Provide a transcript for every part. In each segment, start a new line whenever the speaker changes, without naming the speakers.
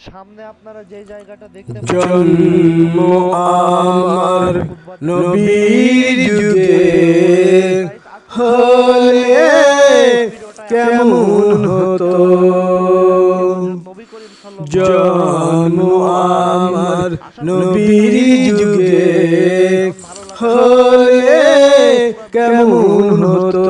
সামনে আপনারা যে জায়গাটা দেখতে
জন্ম আমার নবীর যুগে। হলে কেমন হতো? জন্ম আমার নবীর যুগে। হলে কেমন হতো?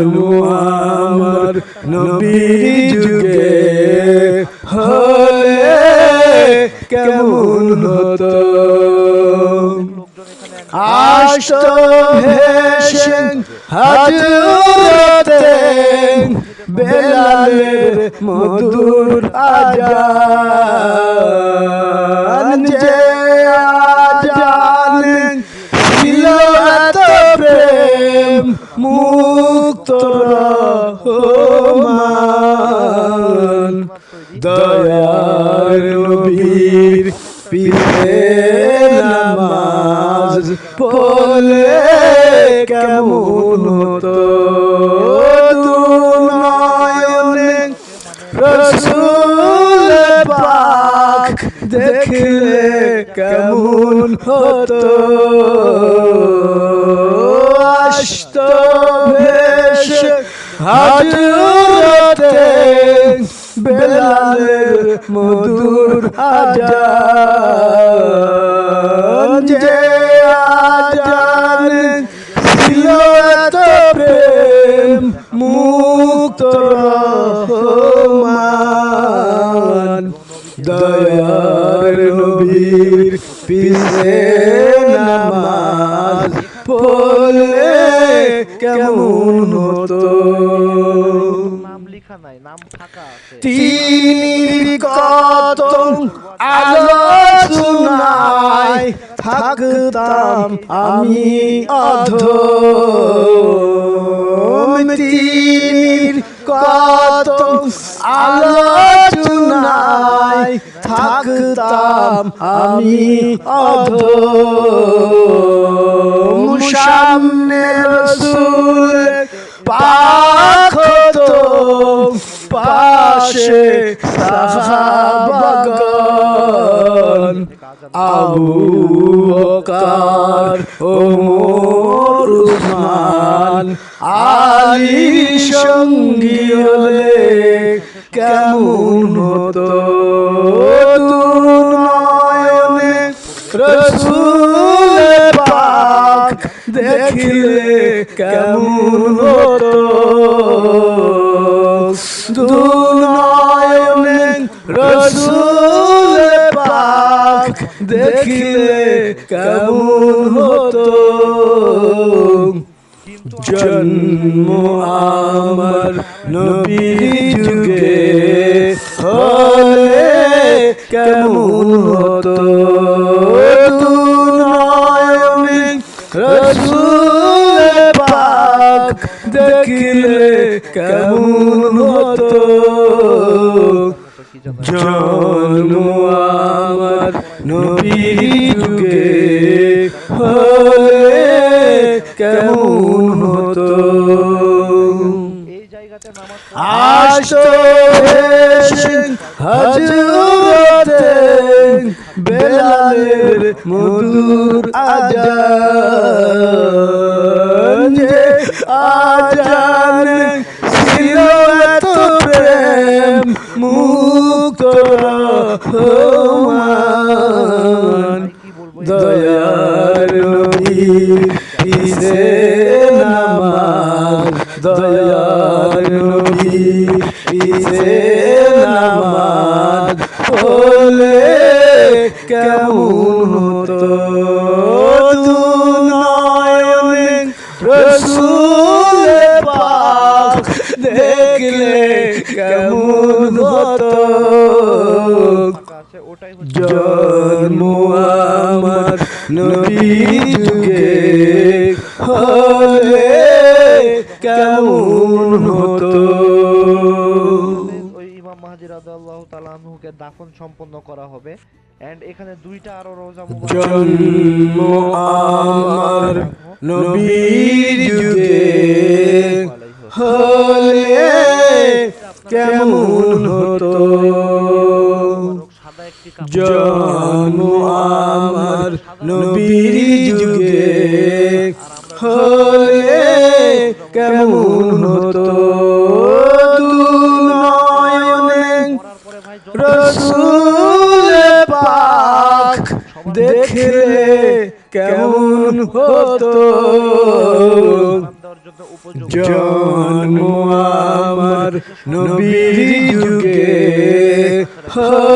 জন্ম আমার নবীর যুগে হলে কেমন হতো? আষ্ট ভেসে হাজরতে বেলালের মধুর আজান। দয়ার নবীর পিছে নামাজ পড়লে কেমন হতো দুনয়নে রসুল পাক দেখলে কেমন হতো আষ্ট ভেসে হাজরতে বেলালের মধুর আজান। যে আজান ছিল এত প্রেম মুক্ত রহমান। দয়ার নবীর পিছে নামাজ পড়লে কেমন তিনির কত আলোচনায় থাকতাম আমি অধম। তিনির কত আলোচনায় থাকতাম আমি অধম। সামনে রসুল পাখ তো পাশে সাহাবাগন আবু বকর ওমর উসমান আলী সঙ্গী হলে কেমন হতো? দুনয়নে রসুল পাক দেখিলে কেমন দেখিলে কেমন হতো? জন্ম আমার নবীর যুগে হলে কেমন হতো? দেখিলে কেমন হতো? জন্ম যুগে হলে কেমন হতো? হজরতে বেলালের মধুর আজান যে আজান পিছে নামাজ দয়ার নবীর পিছে নামাজ পড়লে কেমন হতো? নয়নে রসুল পাক দেখলে কেমন হতো?
ওটাই হচ্ছে
জন্ম আমার নবী হলে কেমন হতো?
ইমাম তাআলা দাফন সম্পন্ন করা হবে। এন্ড এখানে দুইটা আরও রোজা
জন্ম আমার নবীর যুগে। কেমন হতো? রসুল পাক দেখলে কেমন হতো জন্ম আমার নবীর যুগে হলে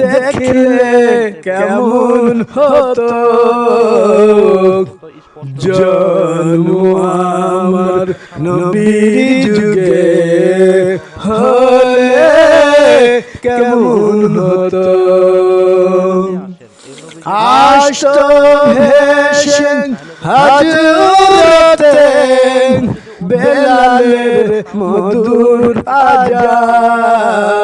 দেখলে কেমন হতো? জন্ম আমার নবীর যুগে হলে কেমন হতো? আষ্ট ভেসে হাজরতে বেলালের মধুর আজান।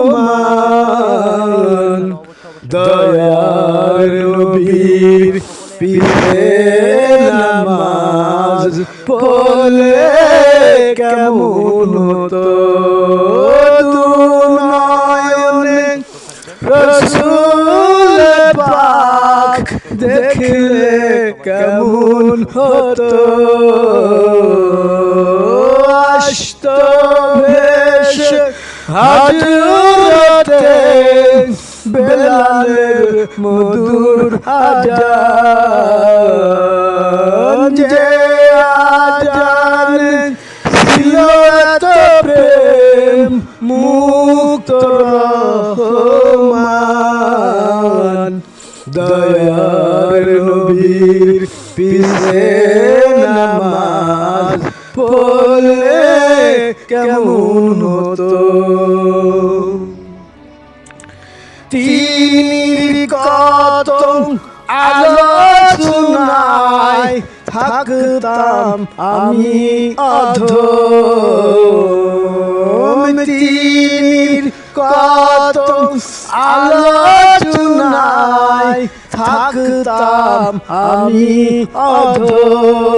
রহমান দয়ার নবীর পিছে নামাজ পড়লে কেমন হতো দুনয়নে রসুল পাক দেখলে কেমন হতো আষ্ট ভেসে হাজরতে বেলালের মধুর আজান যে আজান ছিল এত প্রেম মুক্ত রহমান। দয়ার নবীর পিছে নামাজ পড়লে কেমন হতো? তিনির কত আলোচনায় থাকতাম আমি অধম। তিনির কত আলোচনায় থাকতাম আমি অধম।